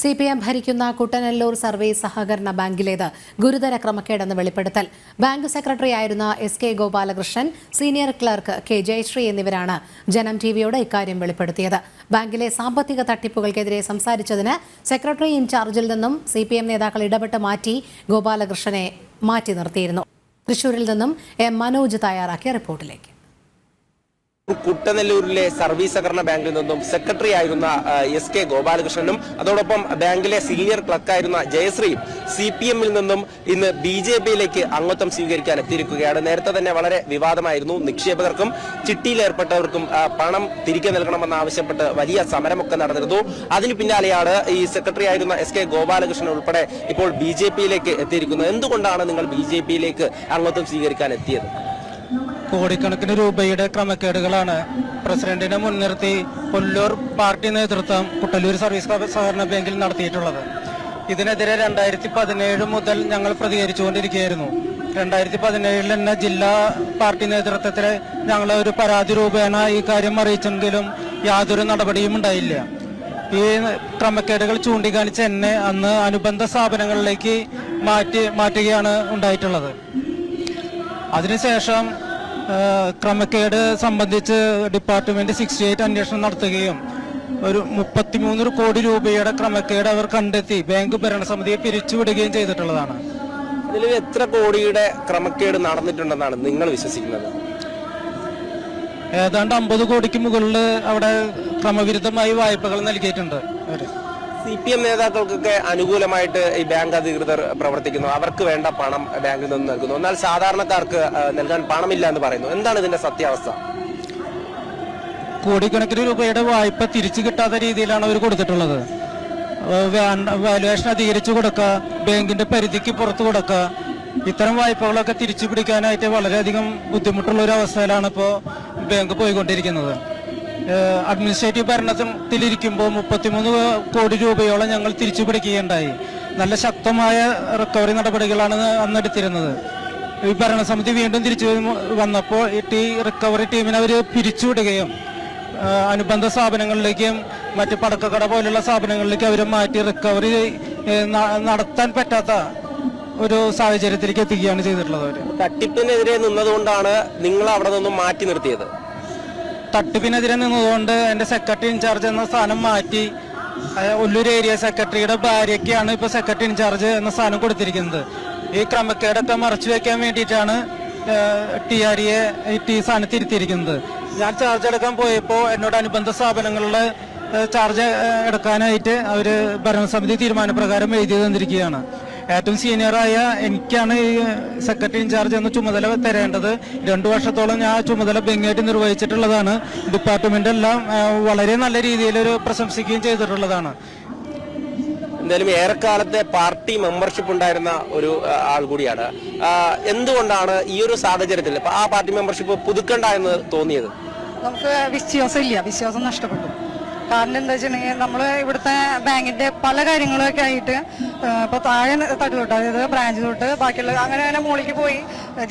C P M ഭരിക്കുന്ന Kuttanellur service സഹകരണ ബാങ്കിലേത് ഗുരുതര ക്രമക്കേടെന്ന് വെളിപ്പെടുത്തൽ. ബാങ്ക് സെക്രട്ടറി ആയിരുന്ന S K Gopalakrishnan senior clerk K Jayasree എന്നിവരാണ് ജനം ടിവിയോട് ഇക്കാര്യം വെളിപ്പെടുത്തിയത്. ബാങ്കിലെ സാമ്പത്തിക തട്ടിപ്പുകൾക്കെതിരെ സംസാരിച്ചതിന് സെക്രട്ടറി ഇൻചാർജിൽ നിന്നും സി പി എം നേതാക്കൾ ഇടപെട്ട് മാറ്റി ഗോപാലകൃഷ്ണനെ മാറ്റി നിർത്തിയിരുന്നു. തൃശൂരിൽ നിന്നും എം മനോജ് തയ്യാറാക്കിയ റിപ്പോർട്ടിലേക്ക്. കുട്ടനെല്ലൂരിലെ സർവീസ് സഹകരണ ബാങ്കിൽ നിന്നും സെക്രട്ടറി ആയിരുന്ന എസ് കെ ഗോപാലകൃഷ്ണനും അതോടൊപ്പം ബാങ്കിലെ സീനിയർ ക്ലർക്കായിരുന്ന ജയശ്രീയും സി പി എമ്മിൽ നിന്നും ഇന്ന് ബി ജെ പിയിലേക്ക് അംഗത്വം സ്വീകരിക്കാൻ എത്തിയിരിക്കുകയാണ്. നേരത്തെ തന്നെ വളരെ വിവാദമായിരുന്നു നിക്ഷേപകർക്കും ചിട്ടിയിലേർപ്പെട്ടവർക്കും പണം തിരികെ നൽകണമെന്ന് ആവശ്യപ്പെട്ട് വലിയ സമരമൊക്കെ നടന്നിരുന്നു. അതിന് പിന്നാലെയാണ് ഈ സെക്രട്ടറി ആയിരുന്ന എസ് കെ ഗോപാലകൃഷ്ണൻ ഉൾപ്പെടെ ഇപ്പോൾ ബി ജെ പിയിലേക്ക് എത്തിയിരിക്കുന്നത്. എന്തുകൊണ്ടാണ് നിങ്ങൾ ബി ജെ പിയിലേക്ക് അംഗത്വം സ്വീകരിക്കാൻ എത്തിയത്? കോടിക്കണക്കിന് രൂപയുടെ ക്രമക്കേടുകളാണ് പ്രസിഡന്റിനെ മുൻനിർത്തി കൊല്ലൂർ പാർട്ടി നേതൃത്വം കുട്ടല്ലൂർ സർവീസ് സഹകരണ ബാങ്കിൽ നടത്തിയിട്ടുള്ളത്. ഇതിനെതിരെ രണ്ടായിരത്തി പതിനേഴ് മുതൽ ഞങ്ങൾ പ്രതികരിച്ചുകൊണ്ടിരിക്കുകയായിരുന്നു. രണ്ടായിരത്തി പതിനേഴിൽ തന്നെ ജില്ലാ പാർട്ടി നേതൃത്വത്തിലെ ഞങ്ങൾ ഒരു പരാതി രൂപേണ ഈ കാര്യം അറിയിച്ചെങ്കിലും യാതൊരു നടപടിയും ഉണ്ടായില്ല. ഈ ക്രമക്കേടുകൾ ചൂണ്ടിക്കാണിച്ച് എന്നെ അന്ന് അനുബന്ധ സ്ഥാപനങ്ങളിലേക്ക് മാറ്റി മാറ്റുകയാണ് ഉണ്ടായിട്ടുള്ളത്. അതിനുശേഷം ക്രമക്കേട് സംബന്ധിച്ച് ഡിപ്പാർട്ട്മെന്റ് സിക്സ്റ്റി എയ്റ്റ് അന്വേഷണം നടത്തുകയും ഒരു മുപ്പത്തിമൂന്ന് കോടി രൂപയുടെ ക്രമക്കേട് അവർ കണ്ടെത്തി ബാങ്ക് ഭരണസമിതിയെ പിരിച്ചുവിടുകയും ചെയ്തിട്ടുള്ളതാണ്. ഇതിൽ എത്ര കോടിയുടെ ക്രമക്കേട് നടന്നിട്ടുണ്ടെന്നാണ് നിങ്ങൾ വിശ്വസിക്കുന്നത്? ഏതാണ്ട് അമ്പത് കോടിക്ക് മുകളിൽ അവിടെ ക്രമവിരുദ്ധമായി വായ്പകൾ നൽകിയിട്ടുണ്ട് അവർ. സി പി എം നേതാക്കൾക്കൊക്കെ അനുകൂലമായിട്ട് ഈ ബാങ്ക് അധികൃതർ പ്രവർത്തിക്കുന്നു. അവർക്ക് വേണ്ട പണം ബാങ്കിൽ നിന്ന് നൽകുന്നു. എന്നാൽ സാധാരണക്കാർക്ക് നൽകാൻ പണമില്ല എന്ന് പറയുന്നു. എന്താണ് ഇതിന്റെ സത്യാവസ്ഥ? കോടിക്കണക്കിന് രൂപയുടെ വായ്പ തിരിച്ചു കിട്ടാത്ത രീതിയിലാണ് അവർ കൊടുത്തിട്ടുള്ളത്. വാലുവേഷൻ അധികരിച്ചു കൊടുക്കുക ബാങ്കിന്റെ പരിധിക്ക് പുറത്തു കൊടുക്കുക ഇത്തരം വായ്പകളൊക്കെ തിരിച്ചു പിടിക്കാനായിട്ട് വളരെയധികം ബുദ്ധിമുട്ടുള്ള ഒരു അവസ്ഥയിലാണ് ഇപ്പോൾ ബാങ്ക് പോയിക്കൊണ്ടിരിക്കുന്നത്. അഡ്മിനിസ്ട്രേറ്റീവ് ഭരണത്തിലിരിക്കുമ്പോൾ മുപ്പത്തിമൂന്ന് കോടി രൂപയോളം ഞങ്ങൾ തിരിച്ചു പിടിക്കുകയുണ്ടായി. നല്ല ശക്തമായ റിക്കവറി നടപടികളാണ് അന്നെടുത്തിരുന്നത്. ഈ ഭരണസമിതി വീണ്ടും തിരിച്ചു വന്നപ്പോൾ ഈ റിക്കവറി ടീമിനെ അവർ പിരിച്ചുവിടുകയും അനുബന്ധ സ്ഥാപനങ്ങളിലേക്കും മറ്റ് പടക്കക്കട പോലുള്ള സ്ഥാപനങ്ങളിലേക്ക് അവർ മാറ്റി റിക്കവറി നടത്താൻ പറ്റാത്ത ഒരു സാഹചര്യത്തിലേക്ക് എത്തിക്കുകയാണ് ചെയ്തിട്ടുള്ളത് അവർ തട്ടിപ്പിനെതിരെ നിന്നതുകൊണ്ടാണ് നിങ്ങൾ അവിടെ നിന്നും മാറ്റി നിർത്തിയത്. തട്ടിപ്പിനെതിരെ നിന്നതുകൊണ്ട് എന്റെ സെക്രട്ടറി ഇൻചാർജ് എന്ന സ്ഥാനം മാറ്റി. ഉള്ളൂർ ഏരിയ സെക്രട്ടറിയുടെ ഭാര്യയ്ക്കാണ് ഇപ്പോൾ സെക്രട്ടറി ഇൻചാർജ് എന്ന സ്ഥാനം കൊടുത്തിരിക്കുന്നത്. ഈ ക്രമക്കേടൊക്കെ മറച്ചു വെക്കാൻ വേണ്ടിയിട്ടാണ് ടി എ ഈ ടി സ്ഥാനത്ത് ഇരുത്തിയിരിക്കുന്നത് ഞാൻ ചാർജ് എടുക്കാൻ പോയപ്പോൾ എന്നോട് അനുബന്ധ സ്ഥാപനങ്ങളിലെ ചാർജ് എടുക്കാനായിട്ട് അവർ ഭരണസമിതി തീരുമാനപ്രകാരം എഴുതി തന്നിരിക്കുകയാണ്. ഏറ്റവും സീനിയറായ എനിക്കാണ് ഈ സെക്രട്ടറി ഇൻചാർജ് എന്ന ചുമതല തരേണ്ടത്. രണ്ടു വർഷത്തോളം ഞാൻ ആ ചുമതല ഭംഗിയായിട്ട് നിർവഹിച്ചിട്ടുള്ളതാണ്. ഡിപ്പാർട്ട്മെന്റ് എല്ലാം വളരെ നല്ല രീതിയിൽ ഒരു പ്രശംസിക്കുകയും ചെയ്തിട്ടുള്ളതാണ്. എന്തായാലും ഏറെക്കാലത്തെ പാർട്ടി മെമ്പർഷിപ്പ് ഉണ്ടായിരുന്ന ഒരു ആൾ കൂടിയാണ്. എന്തുകൊണ്ടാണ് ഈ ഒരു സാഹചര്യത്തിൽ ആ പാർട്ടി മെമ്പർഷിപ്പ് പുതുക്കണ്ട എന്ന് തോന്നിയത്? നമുക്ക് വിശ്വാസം ഇല്ല വിശ്വാസം നഷ്ടപ്പെട്ടു. കാരണം എന്താ വെച്ചിട്ടുണ്ടെങ്കിൽ നമ്മൾ ഇവിടുത്തെ ബാങ്കിന്റെ പല കാര്യങ്ങളൊക്കെ ആയിട്ട് ഇപ്പൊ താഴെ തട്ട് തൊട്ട് അതായത് ബ്രാഞ്ച് തൊട്ട് ബാക്കിയുള്ള അങ്ങനെ അങ്ങനെ മുകളിലേക്ക് പോയി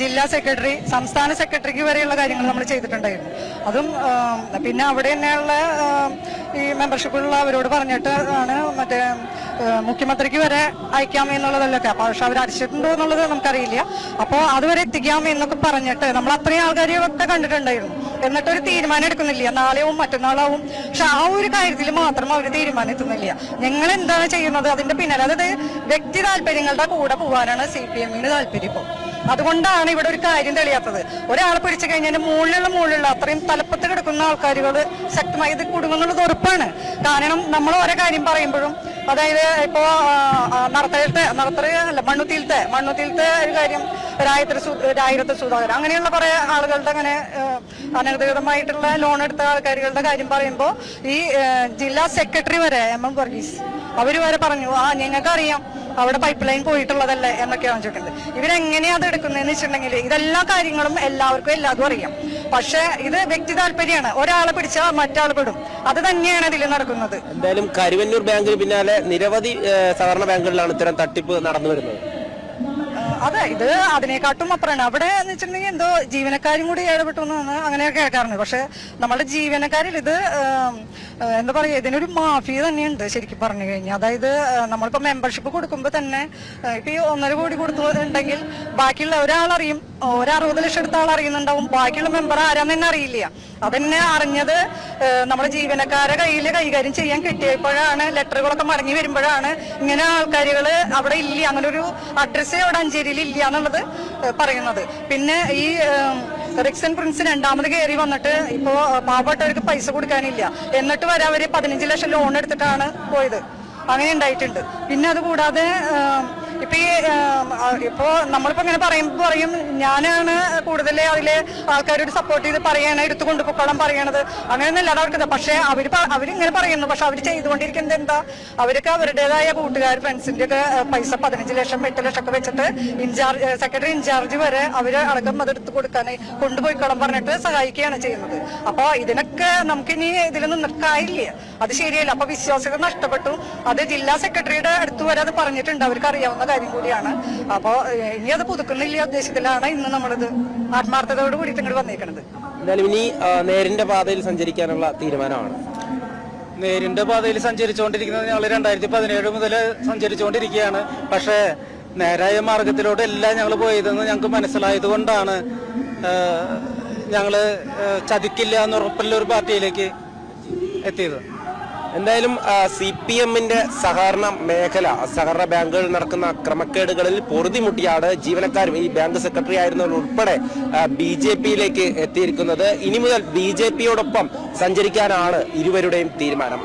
ജില്ലാ സെക്രട്ടറി സംസ്ഥാന സെക്രട്ടറിക്ക് വരെയുള്ള കാര്യങ്ങൾ നമ്മൾ ചെയ്തിട്ടുണ്ടായിരുന്നു. അതും പിന്നെ അവിടെ തന്നെയുള്ള ഈ മെമ്പർഷിപ്പുള്ള അവരോട് പറഞ്ഞിട്ട് ആണ് മറ്റേ മുഖ്യമന്ത്രിക്ക് വരെ അയക്കാം എന്നുള്ളതല്ലൊക്കെ. അപ്പൊ പക്ഷെ അവർ അടിച്ചിട്ടുണ്ടോ എന്നുള്ളത് നമുക്കറിയില്ല. അപ്പോൾ അതുവരെ എത്തിക്കാം എന്നൊക്കെ പറഞ്ഞിട്ട് നമ്മൾ അത്രയും ആൾക്കാരെയൊക്കെ കണ്ടിട്ടുണ്ടായിരുന്നു. എന്നിട്ട് ഒരു തീരുമാനം എടുക്കുന്നില്ല. നാളെയാവും മറ്റന്നാളാവും. പക്ഷെ ആ ഒരു കാര്യത്തിൽ മാത്രം അവർ തീരുമാനം എത്തുന്നില്ല. ഞങ്ങൾ എന്താണ് ചെയ്യുന്നത്? അതിന്റെ പിന്നാലെ അതായത് വ്യക്തി താല്പര്യങ്ങളുടെ കൂടെ പോകാനാണ് സി പി എമ്മിന് താല്പര്യം ഇപ്പോൾ അതുകൊണ്ടാണ് ഇവിടെ ഒരു കാര്യം തെളിയാത്തത്. ഒരാളെ പിടിച്ചു കഴിഞ്ഞാൽ മുകളിലുള്ള മുകളിലുള്ള അത്രയും തലപ്പത്ത് കിടക്കുന്ന ആൾക്കാരുകൾ ശക്തമായി ഇത് കുടുങ്ങുന്നുള്ളത് ഉറപ്പാണ്. കാരണം നമ്മൾ ഓരോ കാര്യം പറയുമ്പോഴും അതായത് ഇപ്പോ നടത്തലത്തെ നടത്തറ അല്ല മണ്ണുത്തിയിലത്തെ മണ്ണുത്തിയിലത്തെ ഒരു കാര്യം രായത്തിൽ രായിരത്തെ സുധാകരൻ അങ്ങനെയുള്ള കുറെ ആളുകളുടെ അങ്ങനെ അനധികൃതമായിട്ടുള്ള ലോൺ എടുത്ത ആൾക്കാരികളുടെ കാര്യം പറയുമ്പോൾ ഈ ജില്ലാ സെക്രട്ടറി വരെ എം. എം. വർഗീസ് അവർ വരെ പറഞ്ഞു ആ ഞങ്ങൾക്കറിയാം അവിടെ പൈപ്പ് ലൈൻ പോയിട്ടുള്ളതല്ലേ എന്നൊക്കെയാണ് ചോദിക്കുന്നത്. ഇവരെങ്ങനെയാണ് അത് എടുക്കുന്നതെന്ന് വെച്ചിട്ടുണ്ടെങ്കിൽ ഇതെല്ലാ കാര്യങ്ങളും എല്ലാവർക്കും എല്ലാതും അറിയാം. പക്ഷെ ഇത് വ്യക്തി താല്പര്യമാണ്. ഒരാളെ പിടിച്ചാൽ മറ്റാൾ പെടും. അത് തന്നെയാണ് ഇതിൽ നടക്കുന്നത്. എന്തായാലും കരുവന്നൂർ ബാങ്കിന് പിന്നാലെ നിരവധി സഹകരണ ബാങ്കുകളിലാണ് ഇത്തരം തട്ടിപ്പ് നടന്നു വരുന്നത്. അതെ ഇത് അതിനെക്കാട്ടും അപ്പുറമാണ്. അവിടെ എന്ന് വെച്ചിട്ടുണ്ടെങ്കിൽ എന്തോ ജീവനക്കാരും കൂടി ഇടപെട്ടു എന്നാണ് അങ്ങനെയൊക്കെ കേൾക്കാറുണ്ട്. പക്ഷെ നമ്മുടെ ജീവനക്കാരിൽ ഇത് എന്താ പറയുക ഇതിനൊരു മാഫിയ തന്നെയുണ്ട് ശരിക്കും പറഞ്ഞു കഴിഞ്ഞാൽ. അതായത് നമ്മളിപ്പോൾ നമ്മളിപ്പോ മെമ്പർഷിപ്പ് കൊടുക്കുമ്പോൾ തന്നെ ഏഹ്, ഇപ്പൊ ഈ ഒന്നര കോടി കൊടുത്തുണ്ടെങ്കിൽ ബാക്കിയുള്ള ഒരാളറിയും ഒരറുപത് ലക്ഷം എടുത്ത ആൾ അറിയുന്നുണ്ടാവും. ബാക്കിയുള്ള മെമ്പർ ആരാന്ന് തന്നെ അറിയില്ല. അതെന്നെ അറിഞ്ഞത് നമ്മുടെ ജീവനക്കാരെ കയ്യിൽ കൈകാര്യം ചെയ്യാൻ കിട്ടിയപ്പോഴാണ് ലെറ്ററുകളൊക്കെ മടങ്ങി വരുമ്പോഴാണ് ഇങ്ങനെ ആൾക്കാരുകൾ അവിടെ ഇല്ല. അങ്ങനെ ഒരു അഡ്രസ്സേ അവിടെ അഞ്ചേരിയിൽ ഇല്ല എന്നുള്ളത് പറയുന്നത്. പിന്നെ ഈ റിക്സൺ പ്രിൻസ് രണ്ടാമത് കയറി വന്നിട്ട് ഇപ്പോ പാവപ്പെട്ടവർക്ക് പൈസ കൊടുക്കാനില്ല. എന്നിട്ട് വരെ അവർ പതിനഞ്ച് ലക്ഷം ലോൺ എടുത്തിട്ടാണ് പോയത്. അങ്ങനെ ഉണ്ടായിട്ടുണ്ട്. പിന്നെ അതുകൂടാതെ ഇപ്പൊ ഈ ഇപ്പോ നമ്മളിപ്പോ ഇങ്ങനെ പറയുമ്പോ പറയും ഞാനാണ് കൂടുതൽ അതിലെ ആൾക്കാരോട് സപ്പോർട്ട് ചെയ്ത് പറയണ എടുത്തു കൊണ്ടുപോക്കോളം പറയണത്. അങ്ങനെയൊന്നുമല്ല അത് അവർക്ക് പക്ഷെ അവർ പ- അവരിങ്ങനെ പറയുന്നു പക്ഷെ അവർ ചെയ്തുകൊണ്ടിരിക്കുന്നത് എന്താ? അവർക്ക് അവരുടേതായ കൂട്ടുകാർ ഫ്രണ്ട്സിന്റെ ഒക്കെ പൈസ പതിനഞ്ച് ലക്ഷം എട്ട് ലക്ഷം ഒക്കെ വെച്ചിട്ട് ഇൻചാർജ് സെക്രട്ടറി ഇൻചാർജ് വരെ അവർ അടക്കം അത് എടുത്ത് കൊടുക്കാൻ കൊണ്ടുപോയിക്കോളം പറഞ്ഞിട്ട് സഹായിക്കുകയാണ് ചെയ്യുന്നത്. അപ്പൊ ഇതിനൊക്കെ നമുക്കിനി ഇതിലൊന്നും നിൽക്കാനില്ല അത് ശരിയല്ല. അപ്പൊ വിശ്വാസ്യത നഷ്ടപ്പെട്ടു. അത് ജില്ലാ സെക്രട്ടറിയുടെ അടുത്ത് വരെ അത് പറഞ്ഞിട്ടുണ്ട്. അവർക്ക് അറിയാവുന്ന കാര്യം കൂടിയാണ്. അപ്പോ ഏഹ്, ഇനി അത് പുതുക്കുന്നില്ല ഉദ്ദേശത്തിലാണ് ഇന്ന് നമ്മളിത് ആത്മാർത്ഥതയോട് കൂടി ഇങ്ങോട്ട് വന്നേക്കുന്നത് എന്തായാലും ഇനി നേരിന്റെ പാതയിൽ സഞ്ചരിക്കാനുള്ള തീരുമാനമാണ്. നേരിന്റെ പാതയിൽ സഞ്ചരിച്ചുകൊണ്ടിരിക്കുന്നത് ഞങ്ങൾ രണ്ടായിരത്തി പതിനേഴ് മുതൽ സഞ്ചരിച്ചുകൊണ്ടിരിക്കുകയാണ്. പക്ഷേ നേരായ മാർഗത്തിലൂടെ എല്ലാം ഞങ്ങൾ പോയതെന്ന് ഞങ്ങൾക്ക് മനസ്സിലായത് കൊണ്ടാണ് ഞങ്ങൾ ചതിക്കില്ല എന്ന് ഉറപ്പുള്ള ഒരു പാർട്ടിയിലേക്ക് എത്തിയത്. എന്തായാലും സി പി എമ്മിന്റെ സഹകരണ മേഖല സഹകരണ ബാങ്കുകളിൽ നടക്കുന്ന ക്രമക്കേടുകളിൽ പൊറുതിമുട്ടിയാണ് ജീവനക്കാരും ഈ ബാങ്ക് സെക്രട്ടറി ആയിരുന്നവർ ഉൾപ്പെടെ ബി ജെ പിയിലേക്ക് എത്തിയിരിക്കുന്നത്. ഇനി മുതൽ ബി ജെ പിയോടൊപ്പം സഞ്ചരിക്കാനാണ് ഇരുവരുടെയും തീരുമാനം.